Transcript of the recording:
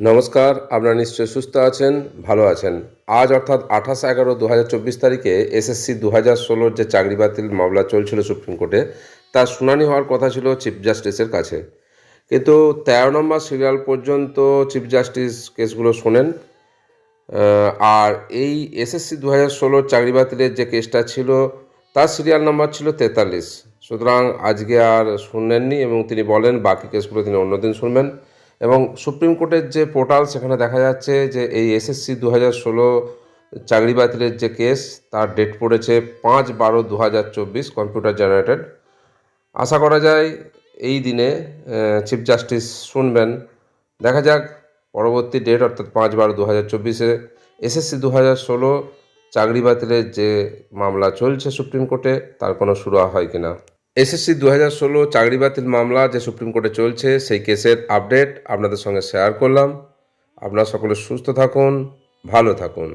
নমস্কার, আপনারা নিশ্চয়ই সুস্থ আছেন, ভালো আছেন। আজ অর্থাৎ আঠাশ এগারো দু তারিখে এসএসসি দু হাজার ষোলোর যে চাকরি বাতিল মামলা চলছিল সুপ্রিম কোর্টে, তার শুনানি হওয়ার কথা ছিল চিফ জাস্টিসের কাছে। কিন্তু তেরো নম্বর সিরিয়াল পর্যন্ত চিফ জাস্টিস কেসগুলো শোনেন আর এই এসএসসি দু হাজার ষোলোর চাকরি বাতিলের যে কেসটা ছিল, তার সিরিয়াল নাম্বার ছিল তেতাল্লিশ। সুতরাং আজকে আর শুনলেননি এবং তিনি বলেন বাকি কেসগুলো তিনি অন্যদিন শুনবেন। এবং সুপ্রিম কোর্টের যে পোর্টাল, সেখানে দেখা যাচ্ছে যে এই এসএসসি দু হাজার ষোলো চাকরি বাতিলের যে কেস, তার ডেট পড়েছে পাঁচ বারো দু হাজার চব্বিশ, কম্পিউটার জেনারেটেড। আশা করা যায় এই দিনে চিফ জাস্টিস শুনবেন। দেখা যাক, পরবর্তী ডেট, অর্থাৎ পাঁচ বারো দু হাজার চব্বিশে এসএসসি দু হাজার ষোলো চাকরি বাতিলের যে মামলা চলছে সুপ্রিম কোর্টে, তার কোনো শুরু হয় কিনা? এসএসসি দু হাজার ষোলো চাকরি বাতিল মামলা যে সুপ্রিম কোর্টে চলছে, সেই কেসের আপডেট আপনাদের সঙ্গে শেয়ার করলাম। আপনারা সকলে সুস্থ থাকুন, ভালো থাকুন।